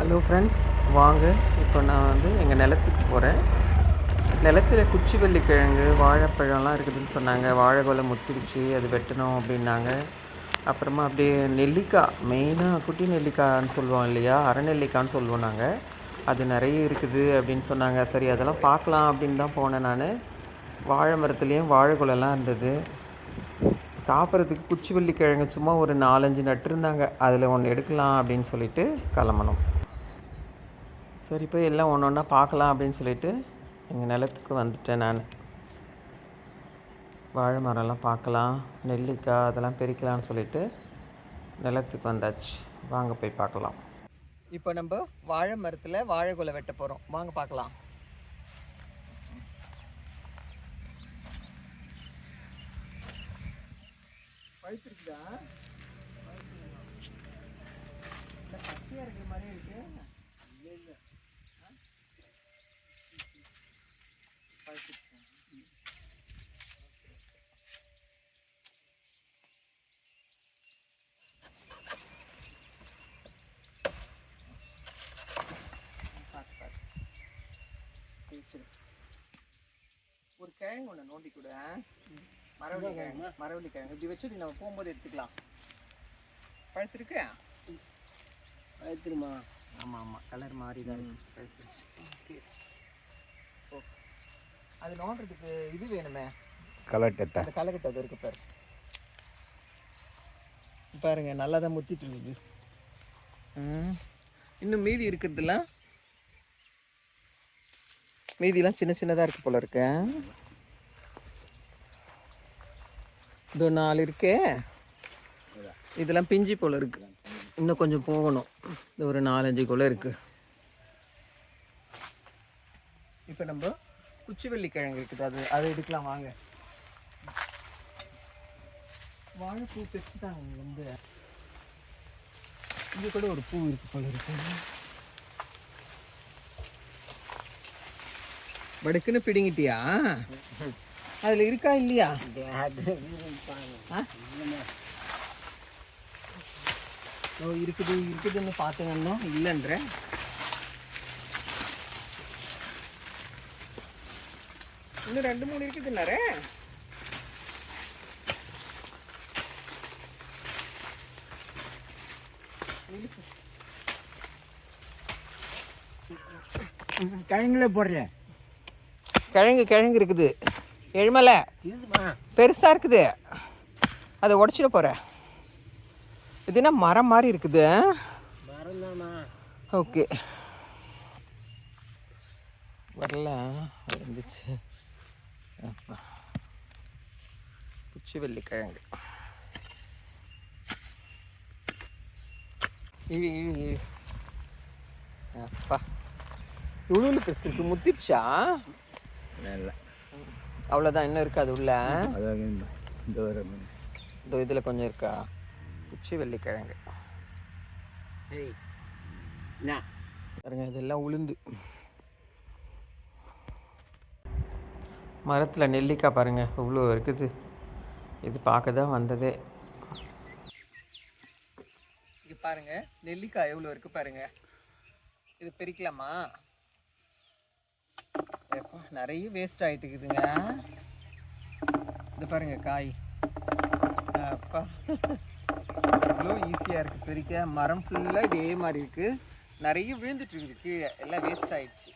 Hello friends வாங்க. இப்போ நான் வந்து எங்கள் நிலத்துக்கு போகிறேன் நிலத்துல குச்சிவள்ளி கிழங்கு வாழைப்பழம்லாம் இருக்குதுன்னு சொன்னாங்க. வாழைக்கொலை முத்திருச்சு அது வெட்டணும் அப்படின்னாங்க. அப்புறமா அப்படியே நெல்லிக்காய் மெயினாக குட்டி நெல்லிக்காய்ன்னு சொல்லுவோம் இல்லையா? அரைநெல்லிக்காய்ன்னு சொல்லுவோம் நாங்கள் அது நிறைய இருக்குது அப்படின்னு சொன்னாங்க. சரி அதெல்லாம் பார்க்கலாம் அப்படின்னு தான் போனேன் நான். வாழை மரத்துலேயும் வாழைக்குலைலாம் இருந்தது. சாப்பிட்றதுக்கு குச்சிவள்ளி கிழங்கு சும்மா ஒரு நாலஞ்சு நட்டுருந்தாங்க அதில் ஒன்று எடுக்கலாம் அப்படின்னு சொல்லிட்டு கிளம்பணும். சரி போய் எல்லாம் ஒன்று ஒன்றா பார்க்கலாம் அப்படின்னு சொல்லிட்டு எங்கள் நிலத்துக்கு வந்துட்டேன் நான். வாழை மரம்லாம் பார்க்கலாம் நெல்லிக்காய் அதெல்லாம் பிரிக்கலாம்னு சொல்லிட்டு நிலத்துக்கு வந்தாச்சு. வாங்க போய் பார்க்கலாம். இப்போ நம்ம வாழை மரத்தில் வாழைக்குலை வெட்ட போகிறோம் வாங்க பார்க்கலாம். பழுத்துருக்குதா பச்சையாக இருக்கிற மாதிரியே இருக்குது இல்லை இல்லை. ஒரு கிழங்கு ஒன்று நோண்டி கூட மரவள்ளி கிழங்கு மரவள்ளி கிழங்கு இப்படி வச்சு நம்ம போகும்போது எடுத்துக்கலாம். பழுத்திருக்கு? பழுத்துருமா? ஆமாம் ஆமாம் கலர் மாறி தான். பழுத்துருச்சு. ஓகே அது நோண்டுறதுக்கு இது வேணுமே. கலட்டத்தை அந்த களைக்கட்டு அது இருக்கு பாரு. பாருங்க நல்லா தான் முத்திட்டு இருக்குது. இன்னும் மீதி இருக்கிறதுலாம் மீதிலாம் சின்ன சின்னதாக இருக்கு போல இருக்கு. இதோ நாலு இருக்கே. இதெல்லாம் பிஞ்சி போல இருக்கு. இன்னும் கொஞ்சம் போகணும். இது ஒரு நாலஞ்சு குள்ள இருக்கு. இப்போ நம்ம குச்சிவள்ளி கிழங்கு இருக்குது. அது அதை எடுக்கலாம் வாங்க. வாழைப்பூ பெருசுதாங்க தான் வந்து. இது கூட ஒரு பூ இருக்கு போல இருக்கு. வடுக்குன்னு பிடுங்கிட்டியா? அதில் இருக்கா இல்லையா? ஓ இருக்குது இருக்குதுன்னு பார்த்தீங்கன்னா இல்லைன்ற. இன்னும் ரெண்டு மூணு இருக்குதுன்னாரே கிழங்குல போடுறேன். கிழங்கு கிழங்கு இருக்குது. எழுமலை இதுமா பெருசாக இருக்குது. அதை உடச்சிட போகிறேன் இது என்ன மரம் மாதிரி இருக்குது ஓகே. வரல இருந்துச்சு அப்பா குச்சிவள்ளி கிழங்கு இழு இழு இழு. அப்பா. இவ்வளோ பெருசு இருக்கு முத்திடுச்சா இல்லை அவ்வளோதான் இன்னும் இருக்காது உள்ள? இந்த இதில் கொஞ்சம் இருக்கா? குச்சி வெள்ளிக்கிழங்கு. பாருங்க இதெல்லாம் உளுந்து. மரத்தில் நெல்லிக்காய் பாருங்கள் இவ்வளோ இருக்குது. இது பார்க்க தான் வந்ததே. இங்கே பாருங்க நெல்லிக்காய் எவ்வளோ இருக்கு பாருங்க. இது பிரிக்கலாமா? எப்பா நிறைய வேஸ்ட் ஆகிட்டு இருக்குதுங்க இது பாருங்க காய். அப்பா இவ்வளோ ஈஸியாக இருக்குது பிரிக்க. மரம் ஃபுல்லாக இதே மாதிரி இருக்குது நிறைய விழுந்துட்டு இருக்குது கீழே. எல்லாம் வேஸ்ட் ஆயிடுச்சு.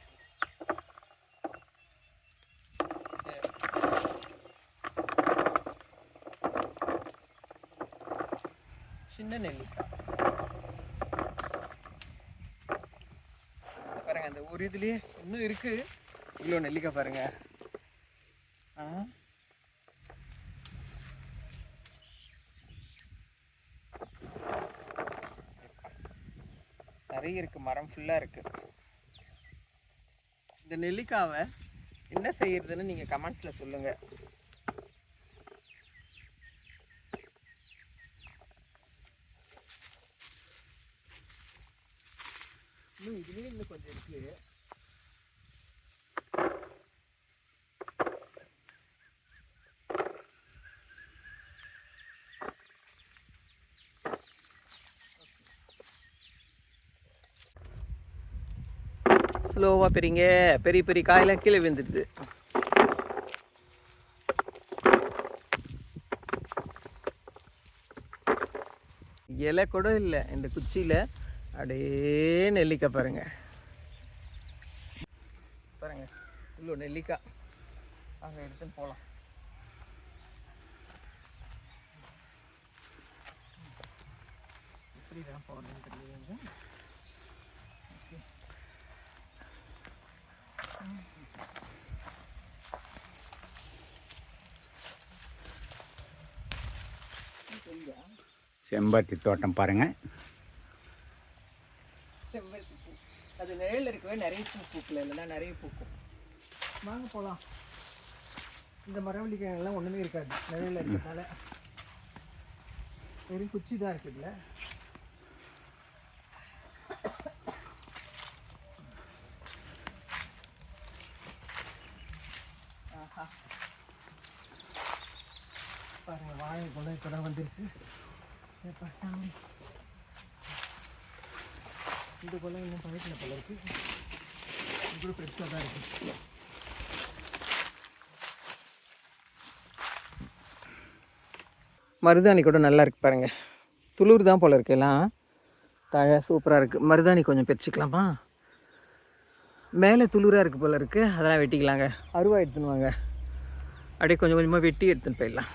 சின்ன நெல்லிக்காய் பாருங்க அந்த ஒரு இதுலயே இன்னும் இருக்கு. இவ்வளோ நெல்லிக்காய் பாருங்க. ஆ. நிறைய இருக்கு மரம் ஃபுல்லாக இருக்கு. இந்த நெல்லிக்காவை என்ன செய்யறதுன்னு நீங்கள் கமெண்ட்ஸில் சொல்லுங்க. இன்னும் இதுலேயே இன்னும் கொஞ்சம் இருக்கு. ஸ்லோவாக பெரியங்க பெரிய பெரிய காயெல்லாம் கீழே விழுந்துடுது. இலை கூட இல்லை இந்த குச்சியில். அப்படியே நெல்லிக்காய் பாருங்க. பாருங்க இவ்வளோ நெல்லிக்காய். அங்கே எடுத்துன்னு போகலாம் இப்படி தான் செம்பருத்தி தோட்டம் பாருங்கள் செம்பருத்தி பூ அது நிழல் இருக்கவே நிறைய பூ பூக்கல இல்லைன்னா நிறைய பூக்கும். வாங்க போகலாம் இந்த மரவள்ளி ஒன்றுமே இருக்காது நிழலில் இருக்கிறதால வெறும் குச்சி தான் இருக்குதுல்ல ஆஹா. பாருங்க வாழை கூட இப்போ தான் வந்துருக்கு சாமி. இந்த கொலை இன்னும் பழக்கின போல இருக்குது இது கூட ஃப்ரெஷ்ஷாக தான் இருக்குது மருதாணி கூட நல்லா இருக்கு பாருங்கள் துளிர் தான் போல இருக்கு எல்லாம். தழை சூப்பராக இருக்குது மருதாணி கொஞ்சம் பிரிச்சுக்கலாமா? மேலே துளிராக இருக்குது போல இருக்குது அதெல்லாம் வெட்டிக்கலாங்க. அருவா எடுத்துன்னு வாங்க. அப்படியே கொஞ்சம் கொஞ்சமாக வெட்டி எடுத்துன்னு போயிடலாம்.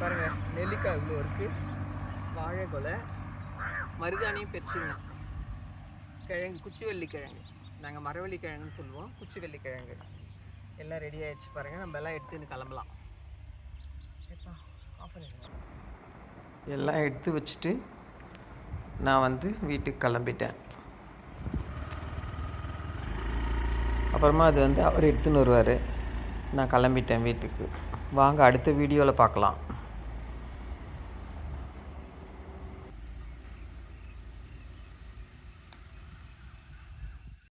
பாருங்கள் நெல்லிக்காய் இவ்வளோ இருக்குது வாழைக்கொலை மருதாணியும் பெருசுங்க கிழங்கு குச்சிவள்ளி கிழங்கு நாங்கள் மரவள்ளி கிழங்குன்னு சொல்லுவோம். குச்சிவள்ளி கிழங்கு எல்லாம் ரெடி ஆகிடுச்சு பாருங்கள் நம்ம எல்லாம் எடுத்துன்னு கிளம்பலாம். எல்லாம் எடுத்து வச்சுட்டு நான் வந்து வீட்டுக்கு கிளம்பிட்டேன். அப்புறமா அது வந்து அவர் எடுத்துன்னு வருவார். நான் கிளம்பிட்டேன் வீட்டுக்கு. வாங்க அடுத்த வீடியோவில் பார்க்கலாம்.